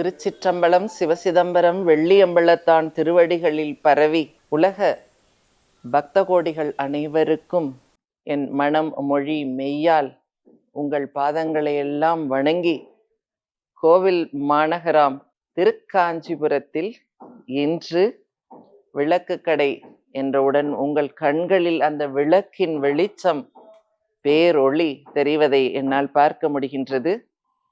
திருச்சிற்றம்பலம் சிவசிதம்பரம் வெள்ளியம்பலத்தான் திருவடிகளில் பரவி உலக பக்த கோடிகள் அனைவருக்கும் என் மனம் மொழி மெய்யால் உங்கள் பாதங்களை எல்லாம் வணங்கி கோவில் மாநகராம் திருக்காஞ்சிபுரத்தில் இன்று விளக்கு கடை என்றவுடன் உங்கள் கண்களில் அந்த விளக்கின் வெளிச்சம் பேரொளி தெரிவதை என்னால் பார்க்க முடிகின்றது.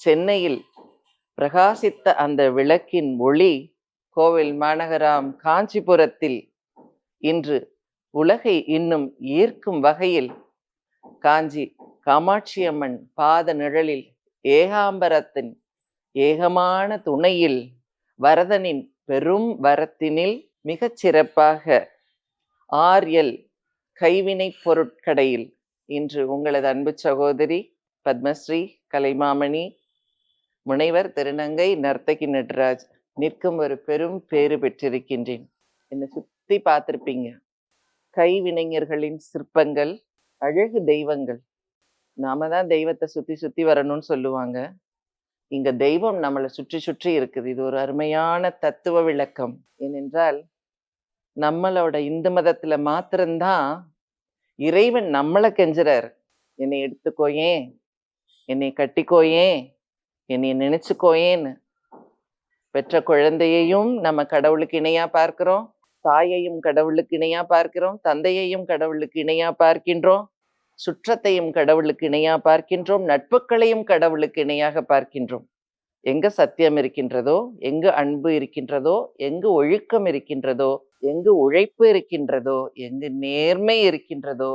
சென்னையில் பிரகாசித்த அந்த விளக்கின் ஒளி கோவில் மாநகராம் காஞ்சிபுரத்தில் இன்று உலகை இன்னும் ஈர்க்கும் வகையில் காஞ்சி காமாட்சியம்மன் பாத நிழலில் ஏகாம்பரத்தின் ஏகமான துணையில் வரதனின் பெரும் வரத்தினில் மிகச் சிறப்பாக ஆர்எல் கைவினைப் பொருட்கடையில் இன்று உங்களது அன்பு சகோதரி பத்மஸ்ரீ கலைமாமணி முனைவர் திருநங்கை நர்த்தகி நட்ராஜ் நிற்கும் ஒரு பெரும் பேறு பெற்றிருக்கின்றேன். என்னை சுத்தி பார்த்துருப்பீங்க. கைவினைஞர்களின் சிற்பங்கள் அழகு தெய்வங்கள். நாம தான் தெய்வத்தை சுத்தி சுத்தி வரணும்னு சொல்லுவாங்க. இங்க தெய்வம் நம்மளை சுற்றி சுற்றி இருக்குது. இது ஒரு அருமையான தத்துவ விளக்கம். ஏனென்றால் நம்மளோட இந்து மதத்துல மாத்திரம்தான் இறைவன் நம்மளை கெஞ்சுறார். என்னை எடுத்துக்கோயேன் என்னை கட்டிக்கோயேன் என்னை நினைச்சுக்கோயேன்னு. பெற்ற குழந்தையையும் நம்ம கடவுளுக்கு இணையா பார்க்கிறோம். தாயையும் கடவுளுக்கு இணையா பார்க்கிறோம். தந்தையையும் கடவுளுக்கு இணையா பார்க்கின்றோம். சுற்றத்தையும் கடவுளுக்கு இணையா பார்க்கின்றோம். நட்புகளையும் கடவுளுக்கு இணையாக பார்க்கின்றோம். எங்க சத்தியம் இருக்கின்றதோ எங்கு அன்பு இருக்கின்றதோ எங்கு ஒழுக்கம் இருக்கின்றதோ எங்கு உழைப்பு இருக்கின்றதோ எங்கு நேர்மை இருக்கின்றதோ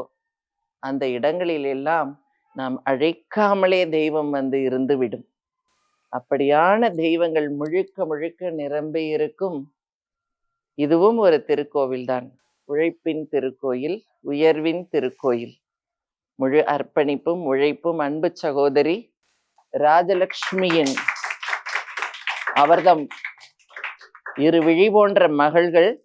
அந்த இடங்களில் எல்லாம் நாம் அழைக்காமலே தெய்வம் வந்து இருந்துவிடும். அப்படியான தெய்வங்கள் முழுக்க முழுக்க நிரம்பி இருக்கும். இதுவும் ஒரு திருக்கோவில்தான். உழைப்பின் திருக்கோயில் உயர்வின் திருக்கோயில். முழு அர்ப்பணிப்பும் உழைப்பும் அன்பு சகோதரி ராஜலக்ஷ்மியின் அவர்தம். இரு விழி போன்ற மகள்கள்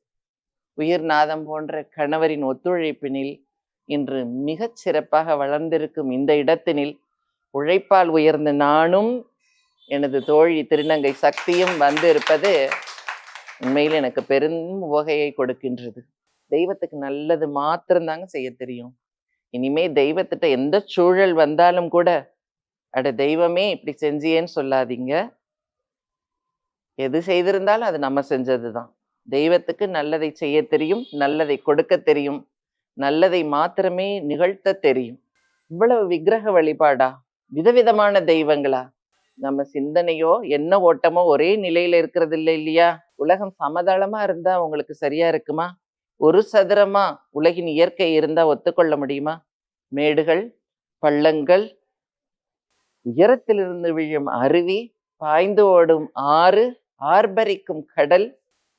உயிர்நாதம் போன்ற கணவரின் ஒத்துழைப்பினில் இன்று மிகச் சிறப்பாக வளர்ந்திருக்கும் இந்த இடத்தினில் உழைப்பால் உயர்ந்த நானும் எனது தோழி திருநங்கை சக்தியும் வந்து இருப்பது உண்மையில் எனக்கு பெரும் உவகையை கொடுக்கின்றது. தெய்வத்துக்கு நல்லது மாத்திரம்தாங்க செய்ய தெரியும். இனிமே தெய்வத்திட்ட எந்த சூழல் வந்தாலும் கூட அட தெய்வமே இப்படி செஞ்சியேன்னு சொல்லாதீங்க. எது செய்திருந்தாலும் அது நம்ம செஞ்சதுதான். தெய்வத்துக்கு நல்லதை செய்ய தெரியும் நல்லதை கொடுக்க தெரியும் நல்லதை மாத்திரமே நிகழ்த்த தெரியும். இவ்வளவு விக்கிரக வழிபாடா? விதவிதமான தெய்வங்களா? நம்ம சிந்தனையோ என்ன ஓட்டமோ ஒரே நிலையில இருக்கிறது இல்லை இல்லையா? உலகம் சமதளமா இருந்தா உங்களுக்கு சரியா இருக்குமா? ஒரு சதுரமா உலகின் இயற்கை இருந்தா ஒத்துக்கொள்ள முடியுமா? மேடுகள் பள்ளங்கள் உயரத்திலிருந்து விழும் அருவி பாய்ந்து ஓடும் ஆறு ஆர்ப்பரிக்கும் கடல்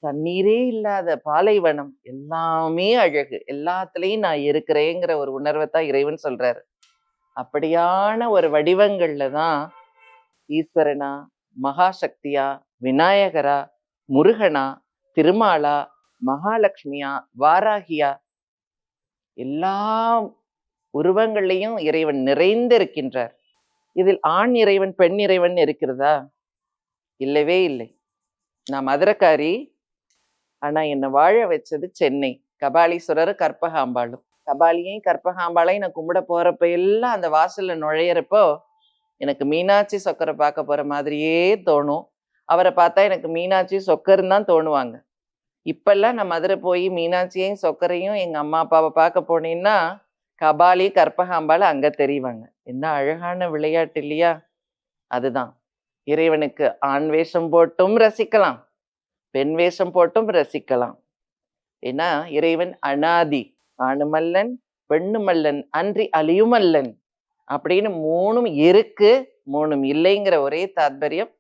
தண்ணீரே இல்லாத பாலைவனம் எல்லாமே அழகு. எல்லாத்துலேயும் நான் இருக்கிறேங்கிற ஒரு உணர்வை தான் இறைவன் சொல்றாரு. அப்படியான ஒரு வடிவங்கள்ல தான் ஈஸ்வரனா மகாசக்தியா விநாயகரா முருகனா திருமாலா மகாலட்சுமியா வாராகியா? எல்லா உருவங்கள்லையும் இறைவன் நிறைந்து இருக்கின்றார். இதில் ஆண் இறைவன் பெண் இறைவன் இருக்கிறதா? இல்லவே இல்லை. நான் மதுரக்காரி ஆனா என்னை வாழ வச்சது சென்னை. கபாலீஸ்வரர் கற்பகாம்பாளும். கபாலியையும் கற்பகாம்பாளையும் நான் கும்பிட போறப்ப எல்லாம் அந்த வாசல்ல நுழையிறப்போ எனக்கு மீனாட்சி சொக்கரை பார்க்க போகிற மாதிரியே தோணும். அவரை பார்த்தா எனக்கு மீனாட்சி சொக்கர்னு தான் தோணுவாங்க. இப்பெல்லாம் நான் மதுரை போய் மீனாட்சியையும் சொக்கரையும் எங்கள் அம்மா அப்பாவை பார்க்க போனேன்னா கபாலி கற்பகாம்பால் அங்கே தெரிவாங்க. என்ன அழகான விளையாட்டு இல்லையா? அதுதான். இறைவனுக்கு ஆண் வேஷம் போட்டும் ரசிக்கலாம். பெண் வேஷம் போட்டும் ரசிக்கலாம். ஏன்னா இறைவன் அனாதி. ஆணுமல்லன் பெண்ணுமல்லன் அன்றி அழியுமல்லன். அப்படின்னு மூணும் இருக்கு மூணும் இல்லைங்கிற ஒரே தாத்பரியம்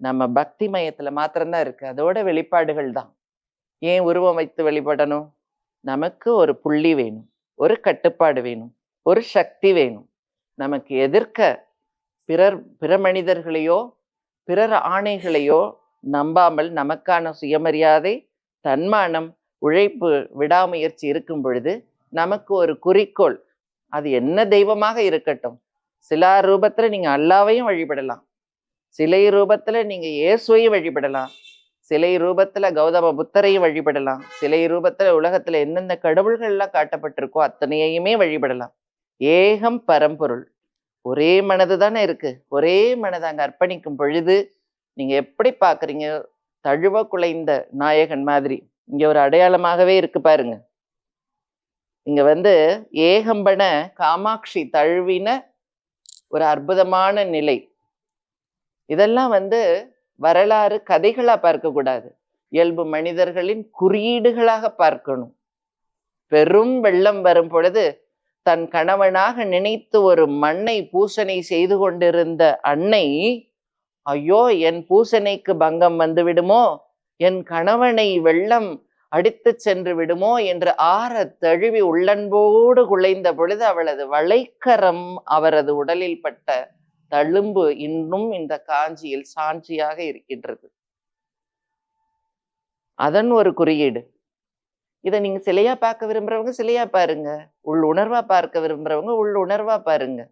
நம்ம பக்தி மயத்துல மாத்திரம்தான் இருக்கு. அதோட வெளிப்பாடுகள் தான். ஏன் உருவம் வைத்து வெளிப்படணும்? நமக்கு ஒரு புள்ளி வேணும் ஒரு கட்டுப்பாடு வேணும் ஒரு சக்தி வேணும். நமக்கு எதிர்க்க பிறர் பிற மனிதர்களையோ பிறர் ஆணைகளையோ நம்பாமல் நமக்கான சுயமரியாதை தன்மானம் உழைப்பு விடாமுயற்சி இருக்கும் பொழுது நமக்கு ஒரு குறிக்கோள் அது என்ன தெய்வமாக இருக்கட்டும். சிலா ரூபத்துல நீங்க அல்லாவையும் வழிபடலாம். சிலை ரூபத்துல நீங்க இயேசுவையும் வழிபடலாம். சிலை ரூபத்துல கௌதம புத்தரையும் வழிபடலாம். சிலை ரூபத்துல உலகத்துல எந்தெந்த கடவுள்கள் எல்லாம் காட்டப்பட்டிருக்கோ அத்தனையுமே வழிபடலாம். ஏகம் பரம்பொருள். ஒரே மனது தானே இருக்கு. ஒரே மனதை அங்கே அர்ப்பணிக்கும் பொழுது நீங்க எப்படி பாக்குறீங்க? தழுவ குலைந்த நாயகன் மாதிரி. இங்க ஒரு அடையாளமாகவே இருக்கு பாருங்க. இங்க வந்து ஏகம்பன காமாட்சி தழுவின ஒரு அற்புதமான நிலை. இதெல்லாம் வந்து வரலாறு கதைகளா பார்க்க கூடாது. இயல்பு மனிதர்களின் குறியீடுகளாக பார்க்கணும். பெரும் வெள்ளம் வரும் பொழுது தன் கணவனாக நினைத்து ஒரு மண்ணை பூசணை செய்து கொண்டிருந்த அன்னை ஐயோ என் பூசணைக்கு பங்கம் வந்துவிடுமோ? என் கணவனை வெள்ளம் அடித்து சென்று விடுமோ என்று ஆற தழுவி உள்ளன்போடு குலைந்த பொழுது அவளது வளைக்கரம் அவரது உடலில் பட்ட தழும்பு இன்னும் இந்த காஞ்சியில் சான்றியாக இருக்கின்றது. அதன் ஒரு குறியீடு. இதை நீங்க சிலையா பார்க்க விரும்புறவங்க சிலையா பாருங்க. உள் உணர்வா பார்க்க விரும்புறவங்க உள் உணர்வா பாருங்க.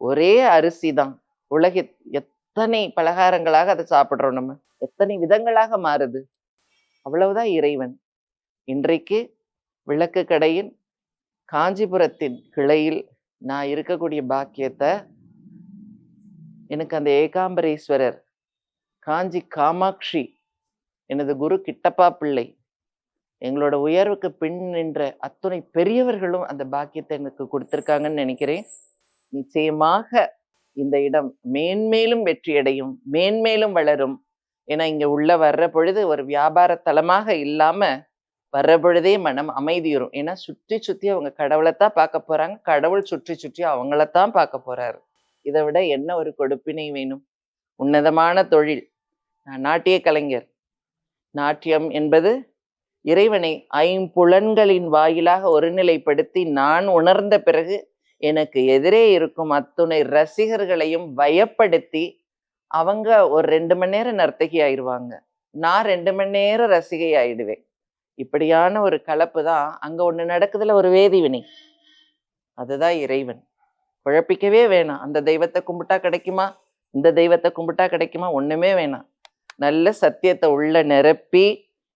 ஒரே அரிசி தான். உலக எத்தனை பலகாரங்களாக அதை சாப்பிட்றோம் நம்ம. எத்தனை விதங்களாக மாறுது. அவ்வளவுதான் இறைவன். இன்றைக்கு விளக்கு கடையின் காஞ்சிபுரத்தின் கிளையில் நான் இருக்கக்கூடிய பாக்கியத்தை எனக்கு அந்த ஏகாம்பரேஸ்வரர் காஞ்சி காமாட்சி எனது குரு கிட்டப்பா பிள்ளை எங்களோட உயர்வுக்கு பின் நின்ற அத்துணை பெரியவர்களும் அந்த பாக்கியத்தை எனக்கு கொடுத்துருக்காங்கன்னு நினைக்கிறேன். நிச்சயமாக இந்த இடம் மேன்மேலும் வெற்றியடையும் மேன்மேலும் வளரும். ஏன்னா இங்க உள்ள வர்ற பொழுது ஒரு வியாபார தலமாக இல்லாம வர்றபொழுதே மனம் அமைதியுறும். ஏன்னா சுற்றி சுற்றி அவங்க கடவுளைத்தான் பார்க்க போறாங்க. கடவுள் சுற்றி சுற்றி அவங்களத்தான் பார்க்க போறாரு. இதை விட என்ன ஒரு கொடுப்பினை வேணும்? உன்னதமான தொழில். நான் நாட்டிய கலைஞர். நாட்டியம் என்பது இறைவனை ஐம்புலன்களின் வாயிலாக ஒருநிலைப்படுத்தி நான் உணர்ந்த பிறகு எனக்கு எதிரே இருக்கும் அத்துணை ரசிகர்களையும் பயப்படுத்தி அவங்க ஒரு ரெண்டு மணி நேரம் நர்த்தகி ஆயிடுவாங்க நான் ரெண்டு மணி நேரம் ரசிகை ஆயிடுவேன் இப்படியான ஒரு கலப்பு தான் அங்கே ஒன்று நடக்குதுல ஒரு வேதிவினை அதுதான் இறைவன். குழப்பிக்கவே வேணாம். அந்த தெய்வத்தை கும்பிட்டா கிடைக்குமா? இந்த தெய்வத்தை கும்பிட்டா கிடைக்குமா? ஒன்றுமே வேணாம். நல்ல சத்தியத்தை உள்ள நிரப்பி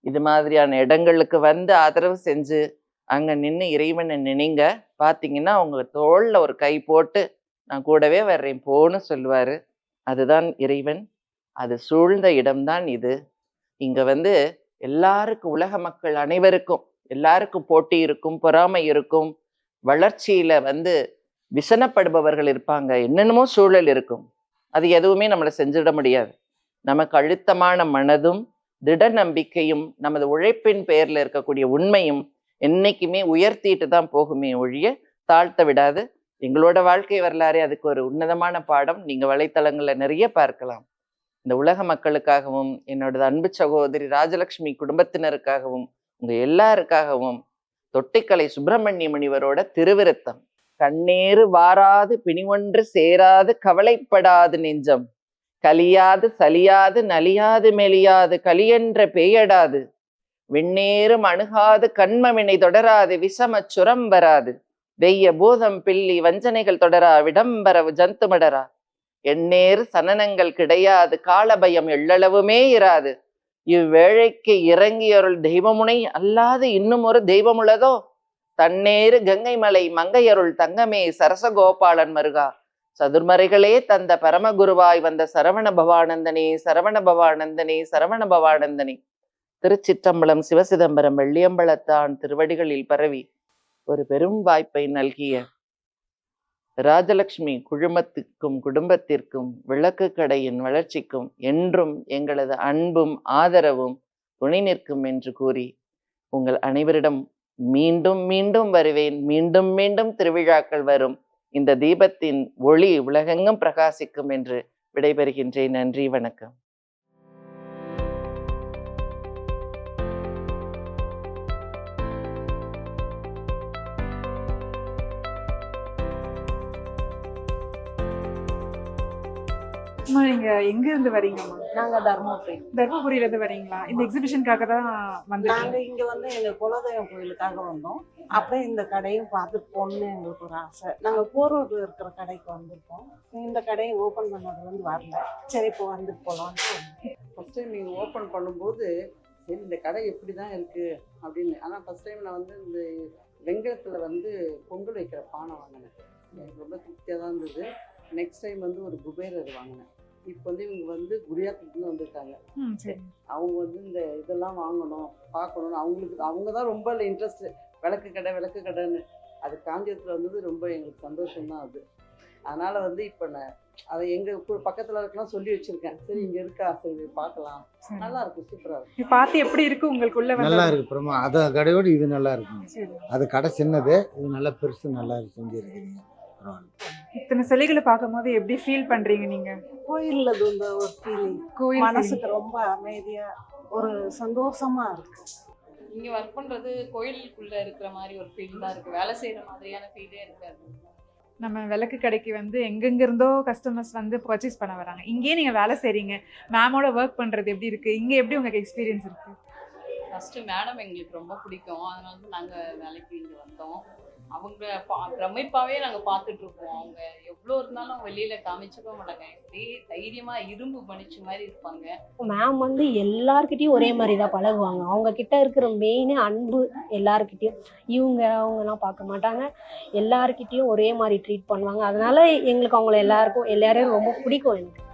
இது மாதிரியான இடங்களுக்கு வந்து ஆதரவு செஞ்சு அங்கே நின்று இறைவனை நினைங்க. பார்த்தீங்கன்னா அவங்க தோளில் ஒரு கை போட்டு நான் கூடவே வர்றேன் போன்னு சொல்லுவார். அதுதான் இறைவன். அது சூழ்ந்த இடம்தான் இது. இங்கே வந்து எல்லாருக்கும் உலக மக்கள் அனைவருக்கும் எல்லாருக்கும் போட்டி இருக்கும் பொறாமை இருக்கும் வளர்ச்சியில வந்து விசனப்படுபவர்கள் இருப்பாங்க. என்னென்னமோ சூழல் இருக்கும். அது எதுவுமே நம்மளை செஞ்சிட முடியாது. நமக்கு அழுத்தமான மனதும் திட நம்பிக்கையும் நமது உழைப்பின் பெயர்ல இருக்கக்கூடிய உண்மையும் என்னைக்குமே உயர்த்திட்டு தான் போகுமே ஒழிய தாழ்த்த விடாது. எங்களோட வாழ்க்கை வரலாறே அதுக்கு ஒரு உன்னதமான பாடம். நீங்க வலைத்தளங்களில் நிறைய பார்க்கலாம். இந்த உலக மக்களுக்காகவும் என்னோட அன்பு சகோதரி ராஜலட்சுமி குடும்பத்தினருக்காகவும் உங்க எல்லாருக்காகவும் தொட்டிக்கலை சுப்பிரமணிய முனிவரோட திருவிருத்தம். கண்ணேறு வாராது பிணிவொன்று சேராது கவலைப்படாது நெஞ்சம். கலியாது சலியாது நலியாது மெலியாது கலியென்ற பேயடாது. விண்ணேறும் அணுகாது கண்மவினை தொடராது விஷமச் சுரம் வராது. வெய்ய பூதம் பில்லி வஞ்சனைகள் தொடரா விடம்பரவு ஜந்துமடரா. எண்ணேறு சனனங்கள் கிடையாது காலபயம் எள்ளளவுமே இராது. இவ்வேழைக்கு இறங்கியருள் தெய்வமுனை அல்லாது இன்னும் ஒரு தெய்வமுள்ளதோ தன்னேறு கங்கை மலை மங்கையருள் தங்கமே சரசகோபாலன் மருகா. சதுர்மறைகளே தந்த பரமகுருவாய் வந்த சரவண பவானந்தனே சரவண பவானந்தனே சரவண பவானந்தனே. திருச்சிற்றம்பலம் சிவசிதம்பரம் வெள்ளியம்பலத்தான் திருவடிகளில் பரவி. ஒரு பெரும் வாய்ப்பை நல்கிய ராஜலட்சுமி குழுமத்துக்கும் குடும்பத்திற்கும் விளக்கு கடையின் வளர்ச்சிக்கும் என்றும் எங்களது அன்பும் ஆதரவும் துணை நிற்கும் என்று கூறி உங்கள் அனைவரிடம் மீண்டும் மீண்டும் வருவேன். மீண்டும் மீண்டும் திருவிழாக்கள் வரும். இந்த தீபத்தின் ஒளி உலகெங்கும் பிரகாசிக்கும் என்று விடைபெறுகின்றேன். நன்றி வணக்கம். அம்மா நீங்க எங்க இருந்து வரீங்கம்மா நாங்க தர்மபுரி. தர்மபுரியில இருந்து வரீங்களா? இந்த எக்ஸிபிஷனுக்காக தான் நாங்க வந்திருக்கீங்க இங்க வந்து எங்க குலதெய்வம் கோயிலுக்காக வந்தோம். அப்படியே இந்த கடையும் பார்த்துட்டு போகணும்னு எங்களுக்கு ஒரு ஆசை. நாங்க போரூர்ல இருக்கிற கடைக்கு வந்திருக்கோம். இந்த கடையை ஓபன் பண்ணதுல இருந்து வரல. சரி இப்போ வந்துட்டு போலாம்னு. ஃபஸ்ட் டைம் நீங்கள் ஓப்பன் பண்ணும்போது சரி இந்த கடை எப்படி தான் இருக்குது அப்படின்னு. ஆனால் ஃபஸ்ட் டைம் நான் வந்து இந்த வெங்கலத்தில் வந்து பொங்கல் வைக்கிற பானை வாங்கினேன். எனக்கு ரொம்ப திருப்தியாக தான் இருந்தது. நெக்ஸ்ட் டைம் வந்து ஒரு குபேரர் வாங்கினேன். இப்போ வந்து இவங்க வந்து குரியாத்துலேருந்து வந்திருக்காங்க. அவங்க வந்து இந்த இதெல்லாம் வாங்கணும் பார்க்கணும்னு அவங்களுக்கு அவங்க தான் ரொம்ப இன்ட்ரெஸ்ட் விளக்கு கடை விளக்கு கடைன்னு. அது காஞ்சிபுரத்தில் வந்தது ரொம்ப எங்களுக்கு சந்தோஷம்தான் அது. அதனால் வந்து இப்போ நான் அதை எங்கள் பக்கத்தில் இருக்கலாம் சொல்லி வச்சுருக்கேன். சரி இங்கே இருக்கா? சரி பார்க்கலாம். நல்லா இருக்கு சூப்பரா இருக்கு. இது பார்த்து எப்படி இருக்கு உங்களுக்குள்ள நல்லா இருக்கு பிரமா அதை கடையோடு இது நல்லா இருக்குங்க சரி. அது கடை சின்னது இது நல்லா பெருசு நல்லா செஞ்சுருக்கீங்க. பரவாயில்ல. இத்தனை சிலைகளை பார்க்கும்போது எப்படி ஃபீல் பண்றீங்க நீங்க? கோயில்ல இந்த ஒரு ஃபீலிங் கோயில் மனசுக்கு ரொம்ப அமைதியா ஒரு சந்தோஷமா இருக்கு. இங்க ஒர்க் பண்றது கோயிலுக்குள்ள இருக்கிற மாதிரி ஒரு ஃபீல் தான் இருக்கு. வேலை செய்யற மாதிரியான ஃபீலே இருக்காது. நம்ம விளக்கு கடைக்கு வந்து எங்கெங்க இருந்தோ கஸ்டமர்ஸ் வந்து பர்ச்சேஸ் பண்ண வராங்க. இங்கேயே நீங்க வேலை செய்றீங்க. மேமோட ஒர்க் பண்றது எப்படி இருக்கு? இங்க எப்படி உங்களுக்கு எக்ஸ்பீரியன்ஸ் இருக்கு? ஃபர்ஸ்ட் மேடம் எங்களுக்கு ரொம்ப பிடிக்கும். அதனால தான் நாங்க வேலைக்கு இங்க வந்தோம். அவங்க பா- பிரமிப்பாவே நாங்க பார்த்துட்டு இருப்போம் அவங்க எவ்வளோ இருந்தாலும் வெளியில காமிச்சுக்க மாட்டாங்க. இப்படி தைரியமா இரும்பு பணிச்ச மாதிரி இருப்பாங்க. மேம் வந்து எல்லார்கிட்டயும் ஒரே மாதிரி தான் பழகுவாங்க. அவங்க கிட்ட இருக்கிற மெயின் அன்பு எல்லார்கிட்டயும். இவங்க அவங்கலாம் பார்க்க மாட்டாங்க. எல்லார்கிட்டயும் ஒரே மாதிரி ட்ரீட் பண்ணுவாங்க. அதனால எங்களுக்கு அவங்கள எல்லாருக்கும் எல்லாரையும் ரொம்ப பிடிக்கும் எனக்கு.